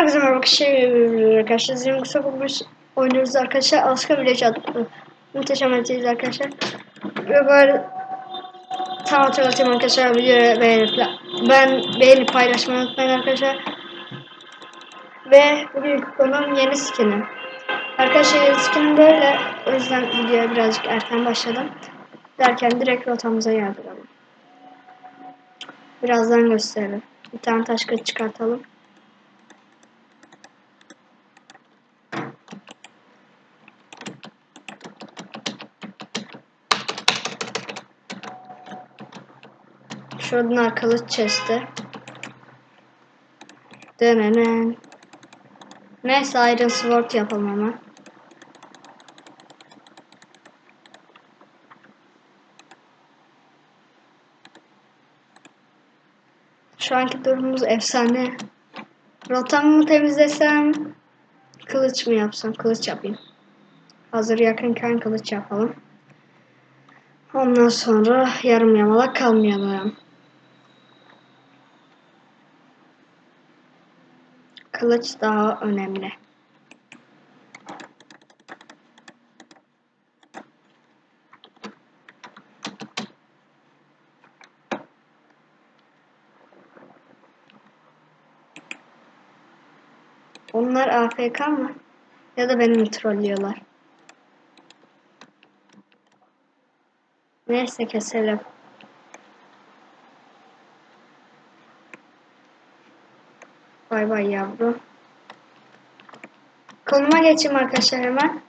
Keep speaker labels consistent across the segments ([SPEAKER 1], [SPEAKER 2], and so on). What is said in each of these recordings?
[SPEAKER 1] Herkese merhaba arkadaşlar. Zim kısa bulmuş oynuyoruz arkadaşlar. Alaska Village adlı muhteşem harитayız arkadaşlar. Ve böyle tam hatırlatayım arkadaşlar videoyu beğenip ben beğenip paylaşmayı unutmayın arkadaşlar. Ve bugün konum yeni skin'i. Arkadaşlar yeni skin'im böyle. O yüzden videoya birazcık erken başladım. Derken direkt rotamıza yardıralım. Birazdan gösterelim. Bir tane taş çıkartalım. Şuradan arkalı chest'e. Denenen. Neyse Iron Sword yapalım hemen. Şu anki durumumuz efsane. Rotamı mı temizlesem? Kılıç mı yapsam? Kılıç yapayım. Hazır yakınken kılıç yapalım. Ondan sonra yarım yamalak kalmayalım. Kılıç daha önemli. Onlar AFK mı? Ya da beni mi trollüyorlar? Neyse keselim. Bay bay yavrum. Konuma geçeyim arkadaşlar hemen.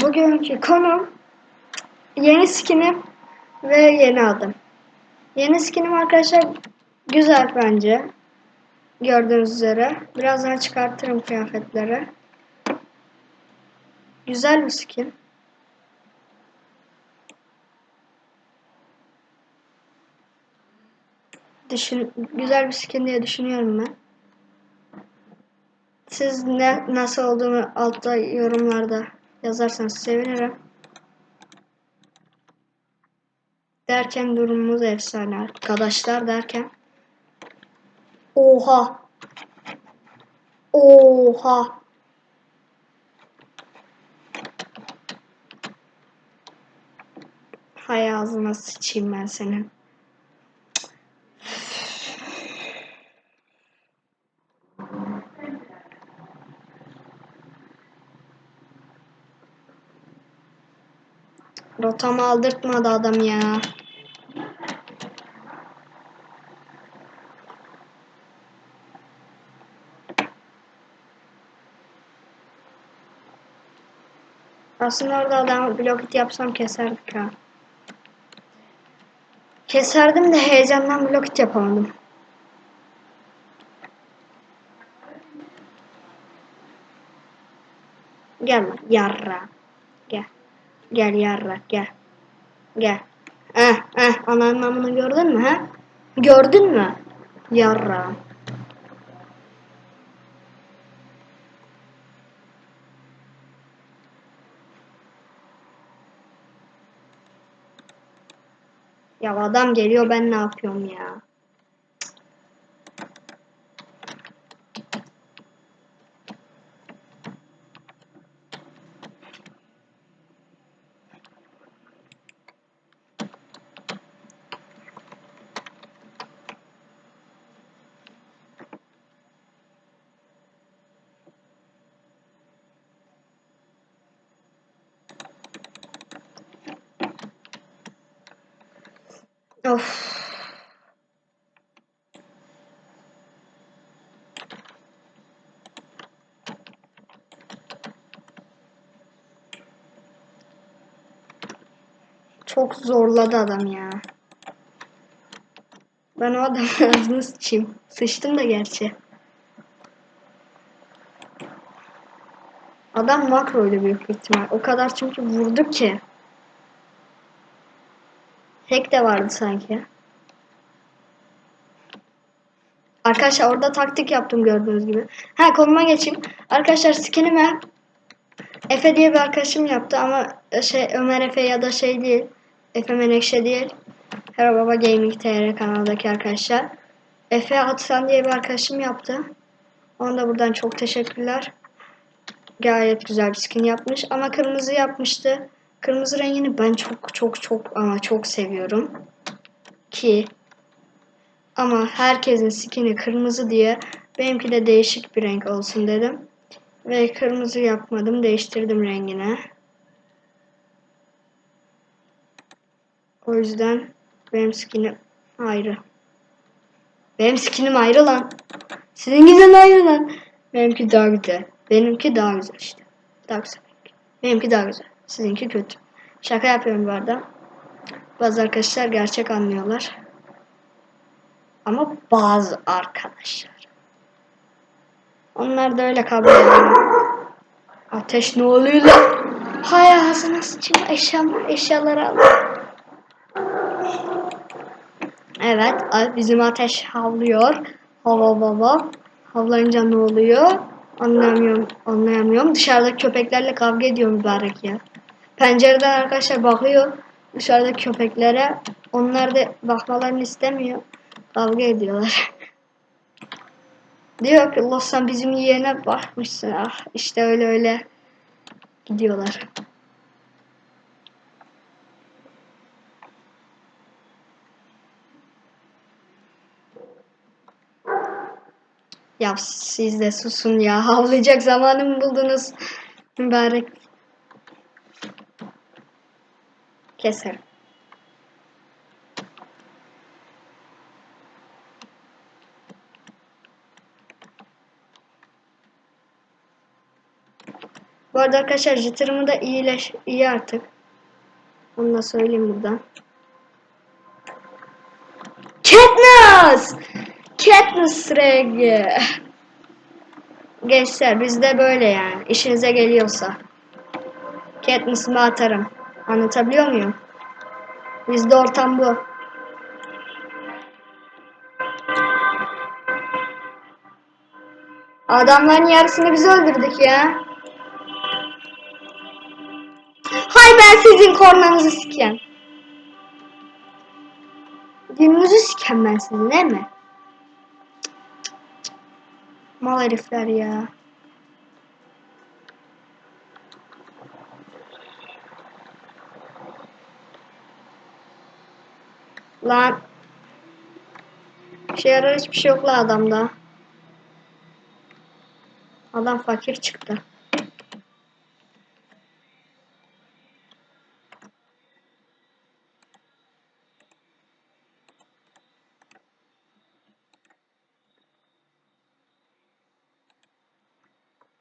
[SPEAKER 1] Bugünkü konum yeni skinim ve yeni adım. Yeni skinim arkadaşlar güzel bence. Gördüğünüz üzere. Birazdan çıkartırım kıyafetleri. Güzel bir skin. Düşün, güzel bir skin diye düşünüyorum ben. Siz ne nasıl olduğunu altta yorumlarda yazarsanız sevinirim. Derken durumumuz efsane arkadaşlar derken. Oha. Oha. Hay ağzına sıçayım ben senin. Rotamı aldırtmadı adam ya. Aslında orada adam blokit yapsam keserdik ha. Keserdim de heyecandan blokit yapamadım. Gel lan yarra. Gel. Gel yarra gel. Gel. Eh eh ananın namını gördün mü ha? Gördün mü? Yarra. Ya adam geliyor ben ne yapıyorum ya? Of. Çok zorladı adam ya. Ben o adamın ağzını sıçayım. Sıçtım da gerçi. Adam makroydu büyük ihtimal. O kadar çünkü vurdu ki. Hack de vardı sanki. Arkadaşlar orada taktik yaptım gördüğünüz gibi. Ha konuma geçeyim. Arkadaşlar skinime Efe diye bir arkadaşım yaptı ama şey Ömer Efe ya da şey değil. Efe Menekşe değil. Hero Baba Gaming TR kanalındaki arkadaşlar. Efe Atsan diye bir arkadaşım yaptı. Ona da buradan çok teşekkürler. Gayet güzel bir skin yapmış. Ama kırmızı yapmıştı. Kırmızı rengini ben çok çok çok ama çok seviyorum. Ki ama herkesin skini kırmızı diye benimki de değişik bir renk olsun dedim. Ve kırmızı yapmadım. Değiştirdim rengine. O yüzden benim skinim ayrı. Benim skinim ayrı lan. Sizinkiden ayrı lan. Benimki daha güzel. Benimki daha güzel işte. Daha güzel. Benimki daha güzel. Sizinki kötü. Şaka yapıyorum bu arada. Bazı arkadaşlar gerçek anlıyorlar. Ama bazı arkadaşlar. Onlar da öyle kabul ediyor. Ateş ne oluyor lan? Hay ağzına sıçayım eşyam, eşyaları al. Evet bizim ateş havlıyor. Hava baba. Havlayınca ne oluyor? Anlayamıyorum. Anlayamıyorum. Dışarıdaki köpeklerle kavga ediyor mübarek ya. Pencereden arkadaşlar bakıyor. Dışarıdaki köpeklere. Onlar da bakmalarını istemiyor. Kavga ediyorlar. Diyor ki Allah sen bizim yeğene bakmışsın. Ah işte öyle öyle gidiyorlar. Ya siz de susun ya. Havlayacak zamanı mı buldunuz? Mübarek. Keserim. Bu arada arkadaşlar jitter'ımı da iyileş, iyi artık. Onu da söyleyeyim buradan. Katniss! Katniss rengi. Gençler bizde böyle yani. İşinize geliyorsa. Katniss'ımı atarım. Anlatabiliyor muyum? Bizde ortam bu. Adamların yarısını biz öldürdük ya. Hay ben sizin kornanızı siken. Gününüzü siken ben sizin değil mi? Mal herifler ya. Lan. Şey yarar hiçbir şey yok la adamda. Adam fakir çıktı.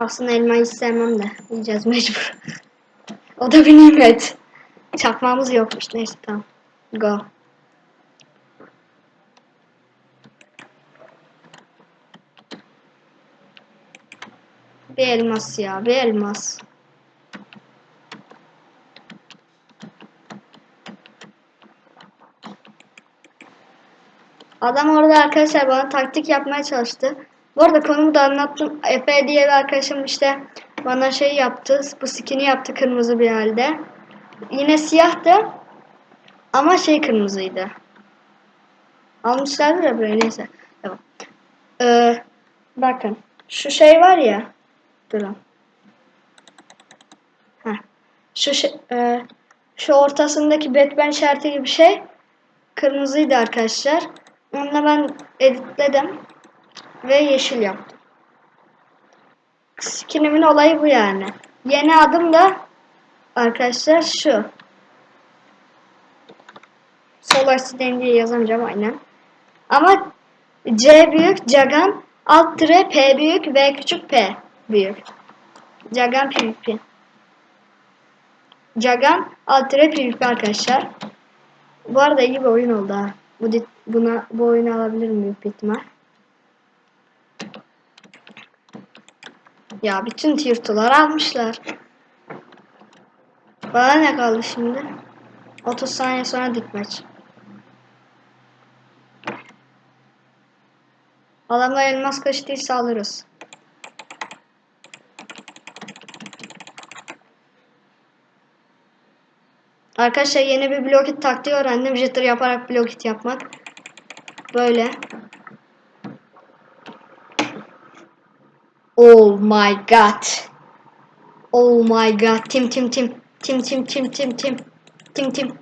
[SPEAKER 1] Aslında elmayı hiç sevmem de. Yiyeceğiz mecbur. o da bir nimet. Çakmağımız yokmuş. Neyse tamam. Go. Bir elmas ya. Bir elmas. Adam orada arkadaşlar bana taktik yapmaya çalıştı. Bu arada konumu da anlattım. Efe diye bir arkadaşım işte bana şey yaptı. Bu skin'i yaptı kırmızı bir halde. Yine siyahtı. Ama şey kırmızıydı. Almışlardır ya böyle neyse. Tamam. Ee, bakın. Şu şey var ya. Durun. Heh. Şu şey, e, şu ortasındaki Batman işareti gibi şey kırmızıydı arkadaşlar. Onunla ben editledim ve yeşil yaptım. Skinimin olayı bu yani. Yeni adım da arkadaşlar şu. Solar Stain diye yazamayacağım aynen. Ama C büyük, Jagan, alt tire P büyük, V küçük P büyük. Jagan PvP. Jagan alt tire PvP arkadaşlar. Bu arada iyi bir oyun oldu ha. Bu buna bu oyunu alabilirim büyük bir ihtimal. Ya bütün tiyurtuları almışlar. Bana ne kaldı şimdi? 30 saniye sonra dikmeç. Adamlar elmas kaçtıysa alırız. Arkadaşlar yeni bir blokit taktiği öğrendim. Jitter yaparak blokit yapmak. Böyle. Oh my god. Oh my god. Tim tim tim. Tim tim tim tim tim. Tim tim.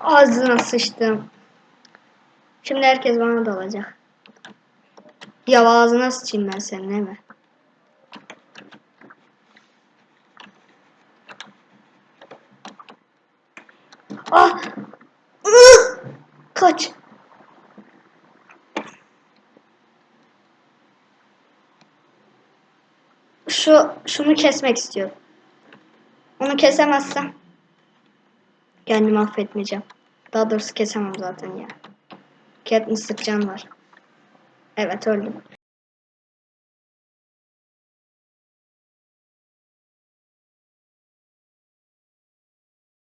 [SPEAKER 1] Ağzına sıçtım. Şimdi herkes bana dalacak. Ya ağzına sıçayım ben senin değil mi? Ah! Kaç. Şu şunu kesmek istiyorum. Onu kesemezsem kendimi affetmeyeceğim. Daha doğrusu kesemem zaten ya. Katniss sıkacağım var. Evet öldüm.